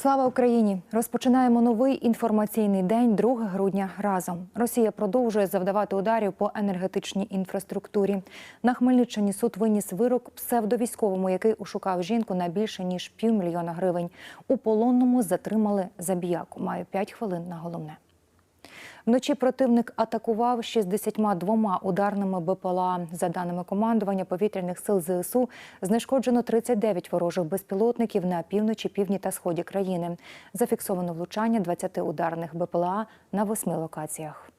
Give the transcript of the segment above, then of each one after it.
Слава Україні! Розпочинаємо новий інформаційний день 2 грудня. Разом Росія продовжує завдавати ударів по енергетичній інфраструктурі. На Хмельниччині суд виніс вирок псевдовійськовому, який ушукав жінку на більше ніж півмільйона гривень. У полонному затримали забіяку. Маю 5 хвилин на головне. Вночі противник атакував 62 ударними БПЛА. За даними командування повітряних сил ЗСУ, знешкоджено 39 ворожих безпілотників на півночі, півдні та сході країни. Зафіксовано влучання 20 ударних БПЛА на восьми локаціях.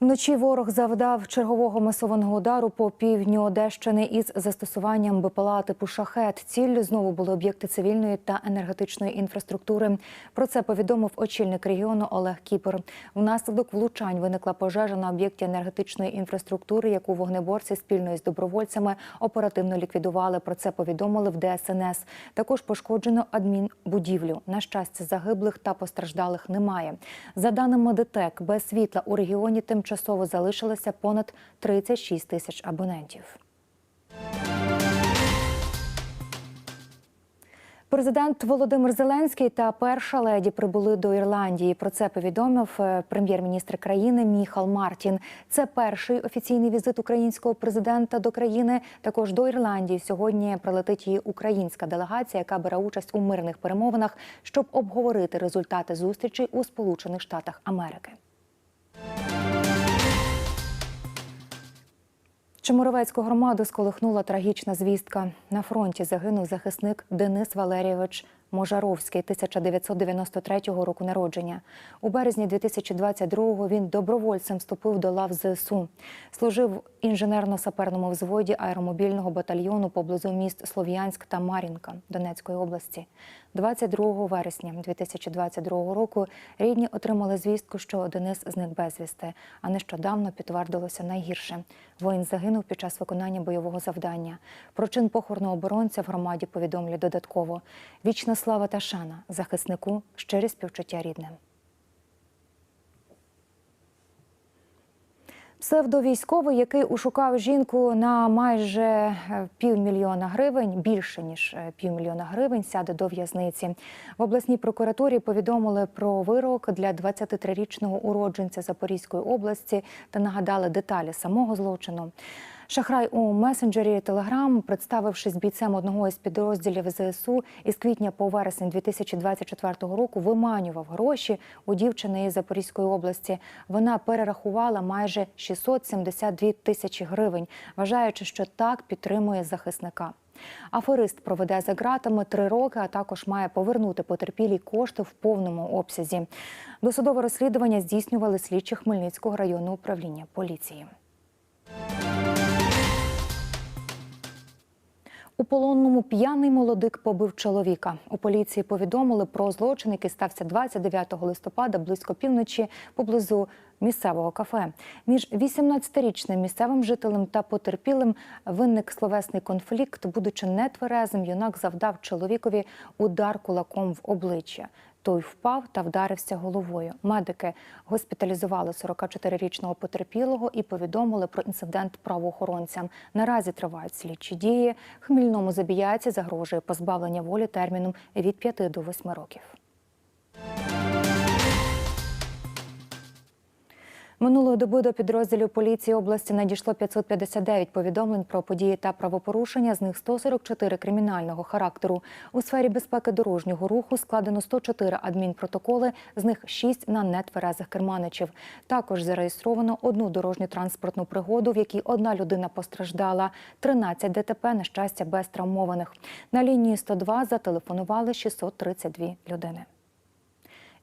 Вночі ворог завдав чергового масованого удару по півдню Одещини із застосуванням БПЛА типу шахет. Ціллю знову були об'єкти цивільної та енергетичної інфраструктури. Про це повідомив очільник регіону Олег Кіпер. Внаслідок влучань виникла пожежа на об'єкті енергетичної інфраструктури, яку вогнеборці спільно із добровольцями оперативно ліквідували. Про це повідомили в ДСНС. Також пошкоджено адмінбудівлю. На щастя, загиблих та постраждалих немає. За даними ДТЕК, без світла у регіоні тимчасово залишилося понад 36 тисяч абонентів. Президент Володимир Зеленський та перша леді прибули до Ірландії. Про це повідомив е, прем'єр-міністр країни Міхал Мартін. Це перший офіційний візит українського президента до країни. Також до Ірландії сьогодні прилетить її українська делегація, яка бере участь у мирних перемовинах, щоб обговорити результати зустрічей у Сполучених Штатах Америки. Чемуровецьку громаду сколихнула трагічна звістка. На фронті загинув захисник Денис Валерійович Можаровський, 1993 року народження. У березні 2022-го він добровольцем вступив до лав ЗСУ. Служив в інженерно-саперному взводі аеромобільного батальйону поблизу міст Слов'янськ та Мар'їнка Донецької області. 22 вересня 2022 року рідні отримали звістку, що Денис зник безвісти, а нещодавно підтвердилося найгірше. Воїн загинув під час виконання бойового завдання. Про чин похорону оборонця в громаді повідомлять додатково. Вічна слава та захиснику, щирі співчуття рідним. Псевдовійськовий, який ушукав жінку на майже е, півмільйона гривень, більше ніж е, півмільйона гривень, сяде до в'язниці. В обласній прокуратурі повідомили про вирок для 23-річного уродженця Запорізької області та нагадали деталі самого злочину. Шахрай у месенджері Телеграм, представившись бійцем одного із підрозділів ЗСУ, із квітня по вересень 2024 року виманював гроші у дівчини із Запорізької області. Вона перерахувала майже 672 тисячі гривень, вважаючи, що так підтримує захисника. Аферист проведе за ґратами три роки, а також має повернути потерпілі кошти в повному обсязі. Досудове розслідування здійснювали слідчі Хмельницького районного управління поліції. У полонному п'яний молодик побив чоловіка. У поліції повідомили про злочин, який стався 29 листопада близько півночі поблизу місцевого кафе. Між 18-річним місцевим жителем та потерпілим винник словесний конфлікт. Будучи нетверезим, юнак завдав чоловікові удар кулаком в обличчя. Той впав та вдарився головою. Медики госпіталізували 44-річного потерпілого і повідомили про інцидент правоохоронцям. Наразі тривають слідчі дії. Хмільному забіяці загрожує позбавлення волі терміном від 5 до 8 років. Минулої доби до підрозділів поліції області надійшло 559 повідомлень про події та правопорушення. З них 144 кримінального характеру. У сфері безпеки дорожнього руху складено 104 адмінпротоколи, з них 6 на нетверезих керманичів. Також зареєстровано одну дорожню транспортну пригоду, в якій одна людина постраждала, 13 ДТП, на щастя, без травмованих. На лінії 102 зателефонували 632 людини.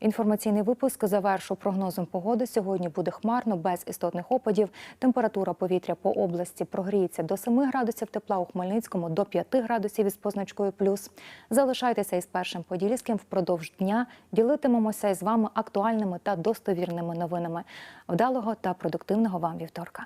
Інформаційний випуск завершу прогнозом погоди. Сьогодні буде хмарно, без істотних опадів. Температура повітря по області прогріється до 7 градусів тепла у Хмельницькому, до 5 градусів із позначкою плюс. Залишайтеся із першим подільським впродовж дня. Ділитимемося із вами актуальними та достовірними новинами. Вдалого та продуктивного вам вівторка.